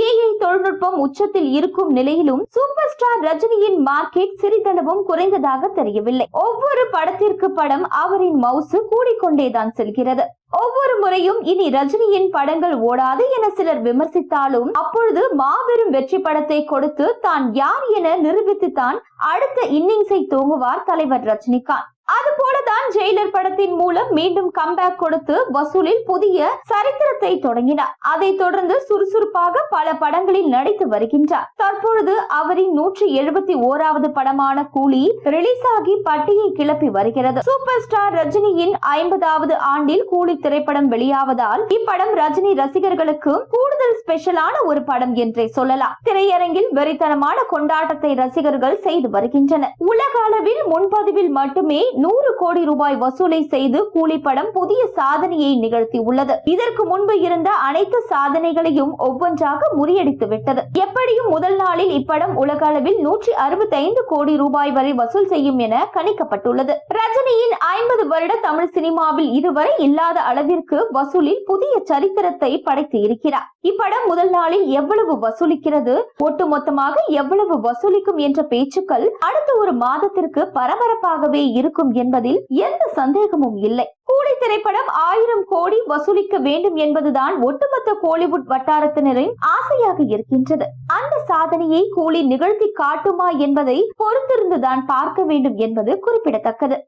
AI தொழில்நுட்பம் உச்சத்தில் இருக்கும் நிலையிலும் சூப்பர் ஸ்டார் ரஜினியின் மார்க்கெட் சிறிதளவும் குறைந்ததாக தெரியவில்லை. ஒவ்வொரு படத்திற்கு படம் அவரின் மவுசு கூடிக்கொண்டேதான் செல்கிறது. ஒவ்வொரு முறையும் இனி ரஜினியின் படங்கள் ஓடாது என சிலர் விமர்சித்தாலும் அப்பொழுது மாபெரும் வெற்றி படத்தை கொடுத்து தான் யார் என நிரூபித்து தான் அடுத்த இன்னிங்ஸை தூங்குவார் தலைவர் ரஜினிகாந்த். அது போலதான் ஜெயிலர் படத்தின் மூலம் மீண்டும் கம்பேக் கொடுத்து வசூலில் புதிய சரித்திரத்தை தொடங்கினார். அதைத் தொடர்ந்து சுறுசுறுப்பாக பல படங்களில் நடித்து வருகின்றார். தற்பொழுது அவரின் நூற்றி எழுபத்தி ஓராவது படமான கூலி ரிலீஸ் ஆகி பட்டியை கிளப்பி வருகிறது. சூப்பர் ஸ்டார் ரஜினியின் ஐம்பதாவது ஆண்டில் கூலி திரைப்படம் வெளியாவதால் இப்படம் ரஜினி ரசிகர்களுக்கு கூடுதல் ஸ்பெஷலான ஒரு படம் என்றே சொல்லலாம். திரையரங்கில் வெறித்தனமான கொண்டாட்டத்தை ரசிகர்கள் செய்து வருகின்றனர். உலக அளவில் முன்பதிவில் மட்டுமே நூறு கோடி ரூபாய் வசூலை செய்து கூலிப்படம் புதிய சாதனையை நிகழ்த்தி உள்ளது இதற்கு முன்பு இருந்த அனைத்து சாதனைகளையும் ஒவ்வொன்றாக முறியடித்து விட்டது. எப்படியும் முதல் நாளில் இப்படம் உலக அளவில் நூற்றி அறுபத்தி ஐந்து கோடி ரூபாய் வரை வசூல் செய்யும் என கணிக்கப்பட்டுள்ளது. ரஜினியின் ஐம்பது வருட தமிழ் சினிமாவில் இதுவரை இல்லாத அளவிற்கு வசூலில் புதிய சரித்திரத்தை படைத்து இருக்கிறார். இப்படம் முதல் நாளில் எவ்வளவு வசூலிக்கிறது ஒட்டுமொத்தமாக எவ்வளவு வசூலிக்கும் என்ற பேச்சுக்கள் அடுத்த ஒரு மாதத்திற்கு பரபரப்பாகவே இருக்கும். இருக்கும் என்பதில் எந்த சந்தேகமும் இல்லை. கூலி திரைப்படம் ஆயிரம் கோடி வசூலிக்க வேண்டும் என்பதுதான் ஒட்டுமொத்த கோலிவுட் வட்டாரத்தினரின் ஆசையாக இருக்கின்றது. அந்த சாதனையை கூலி நிகழ்த்தி காட்டுமா என்பதை பொறுத்திருந்துதான் பார்க்க வேண்டும் என்பது குறிப்பிடத்தக்கது.